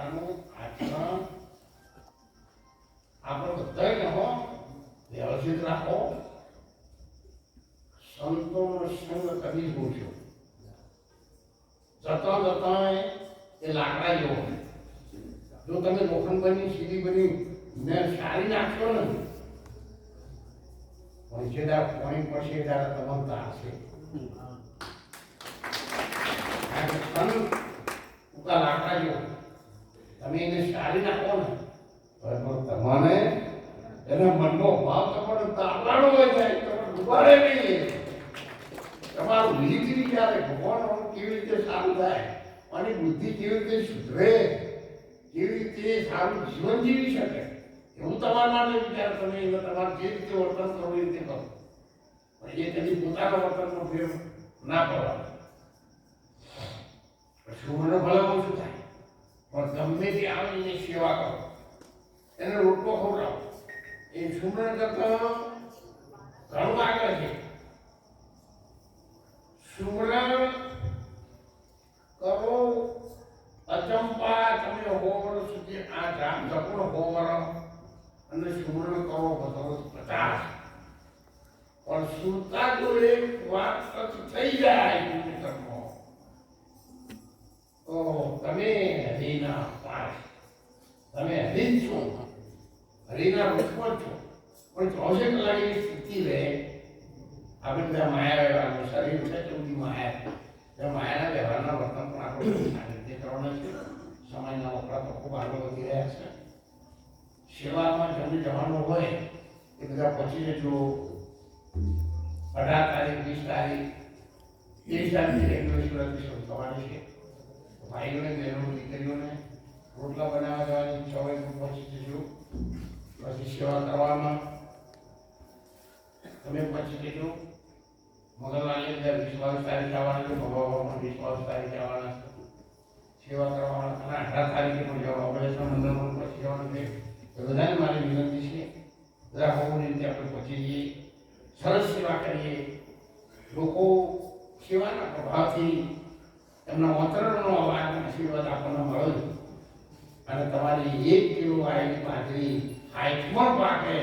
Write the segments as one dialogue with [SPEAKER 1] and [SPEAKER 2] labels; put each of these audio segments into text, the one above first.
[SPEAKER 1] પોતાનું આચરણ આપણે બધાને હો વ્યવસ્થિત રાખો. સંતોનો સંગ કદી ભૂલશો જતા જતા એ લાકડા જેવો જો તમે લોખંડ બની સીધી બની, ને સારી નાખશો ને પંચેદાર પોઈન્ટ પછી તમને તારશે કારણ કે સંત ઉકા લાકડા જેવો તમે સારી નાખો ને તો તમને એના મનનો ભાવ તમારો તારવાનો હોય જાય તમે ડૂબાડે નહીં. તમારું ધીરે ક્યારે ભગવાન કેવી રીતે સારું થાય, અને બુદ્ધિ કેવી રીતે સુધરે, કેવી રીતે સારું જીવન જીવી શકે, એવું તમારા માટે વિચાર, તમે એને તમારે જે રીતે વર્તન કરવું એ રીતે કરો. પણ એ કદી પોતાના વર્તનનો ફેર ના પડવા પછી મને ભલે ઓછું થાય તે સેવા કરો. એને રોટલો ખવડાવો. એ સુમરણ કરતા ઘણું આગળ છે. સુમરણ કરો, અચંપા તમે હોવર સુધી આ જામ જપણો હોવર અને સુમરણ કરો બધો પચાસ પણ સુરતા જો એક વાત સચ થઈ જાય તો તમે હરિના તમે હરિન છો. હરિના રૂપમાં છો. પણ ચોવીસે કલાકની સ્થિતિ રહે આપણે બધા માયા વ્યવહારનું શરીર છે તેવી માયા. તે માયાના વ્યવહારના વર્તન પણ આપણે સારી રીતે છે. સમયના વપરા તો ખૂબ આગળ વધી રહ્યા છે. સેવામાં જમી જવાનું હોય એ બધા પછી જજો અઢાર તારીખ, વીસ તારીખ, ત્રીસ તારીખ રેગ્યુલેશન થવાની છે. ભાઈઓને બહેનો દીકરીઓને રોટલા બનાવવા જવાની ઈચ્છા હોય તો પહોંચી જજો પછી સેવા કરવામાં તમે પછી કીધું મગરવાળી અંદર વિશ્વાસ તારીખ આવવાના ભગવાનમાં વિશ્વાસ તારીખ આવવાના સેવા કરવાના અને અઢાર તારીખે પણ જવા ઓપરેશન પણ પછી જવાનું છે. બધાને મારી વિનંતી છે, બધા હોવાની રીતે આપણે પહોંચી જઈએ સરસ સેવા કરીએ. લોકો સેવાના પ્રભાવથી એમના વતરણનો અવાજ આશીર્વાદ આપણને મળે અને તમારી એક કિલો આવેલી બાજરી પણ પાકે.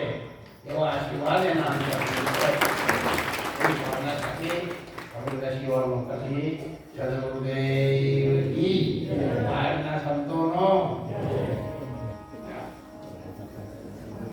[SPEAKER 1] એવા આશીર્વાદ એના અંદર મળે. એવી ભાવના સાથે